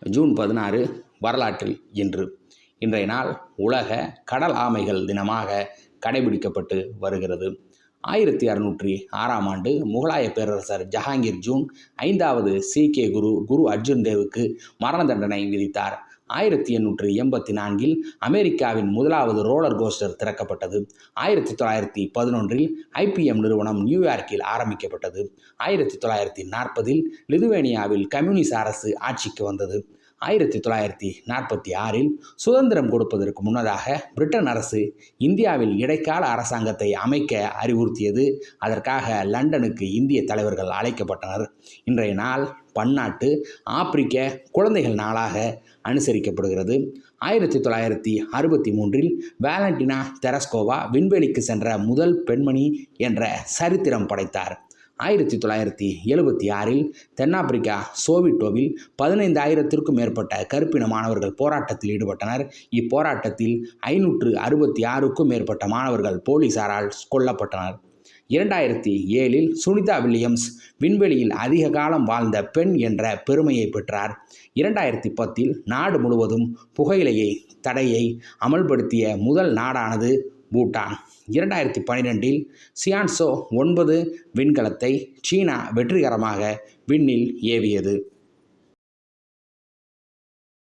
June பதினாறு வரலாற்றில் இன்று. இன்றைய நாள் உலக கடல் ஆமைகள் தினமாக கடைபிடிக்கப்பட்டு வருகிறது. ஆயிரத்தி அறுநூற்றி ஆறாம் ஆண்டு முகலாய பேரரசர் ஜஹாங்கீர் ஜூன் ஐந்தாவது சீக்கிய குரு குரு அர்ஜுன் தேவுக்கு மரண தண்டனை விதித்தார். ஆயிரத்தி எண்ணூற்றி எண்பத்தி நான்கில் அமெரிக்காவின் முதலாவது ரோலர் கோஸ்டர் திறக்கப்பட்டது. ஆயிரத்தி தொள்ளாயிரத்தி பதினொன்றில் ஐபிஎம் நிறுவனம் நியூயார்க்கில் ஆரம்பிக்கப்பட்டது. ஆயிரத்தி தொள்ளாயிரத்தி நாற்பதில் லிதுவேனியாவில் கம்யூனிஸ்ட் அரசு ஆட்சிக்கு வந்தது. ஆயிரத்தி தொள்ளாயிரத்தி நாற்பத்தி ஆறில் சுதந்திரம் கொடுப்பதற்கு முன்னதாக பிரிட்டன் அரசு இந்தியாவில் இடைக்கால அரசாங்கத்தை அமைக்க அறிவுறுத்தியது. அதற்காக லண்டனுக்கு இந்திய தலைவர்கள் அழைக்கப்பட்டனர். இன்றைய நாள் பன்னாட்டு ஆப்பிரிக்க குழந்தைகள் நாளாக அனுசரிக்கப்படுகிறது. ஆயிரத்தி தொள்ளாயிரத்தி அறுபத்தி மூன்றில் வேலண்டினா தெரஸ்கோவா விண்வெளிக்கு சென்ற முதல் பெண்மணி என்ற சரித்திரம் படைத்தார். ஆயிரத்தி தொள்ளாயிரத்தி எழுபத்தி ஆறில் தென்னாப்பிரிக்கா சோவிட்டோவில் பதினைந்தாயிரத்திற்கும் மேற்பட்ட கருப்பின மாணவர்கள் போராட்டத்தில் ஈடுபட்டனர். இப்போராட்டத்தில் ஐநூற்று அறுபத்தி ஆறுக்கும் மேற்பட்ட மாணவர்கள் போலீசாரால் கொல்லப்பட்டனர். இரண்டாயிரத்தி ஏழில் சுனிதா வில்லியம்ஸ் விண்வெளியில் அதிக காலம் வாழ்ந்த பெண் என்ற பெருமையை பெற்றார். இரண்டாயிரத்தி பத்தில் நாடு முழுவதும் புகையிலையை தடையை அமல்படுத்திய முதல் நாடானது பூட்டான். இரண்டாயிரத்தி பன்னிரெண்டில் சியான்சோ ஒன்பது விண்கலத்தை சீனா வெற்றிகரமாக விண்ணில் ஏவியது.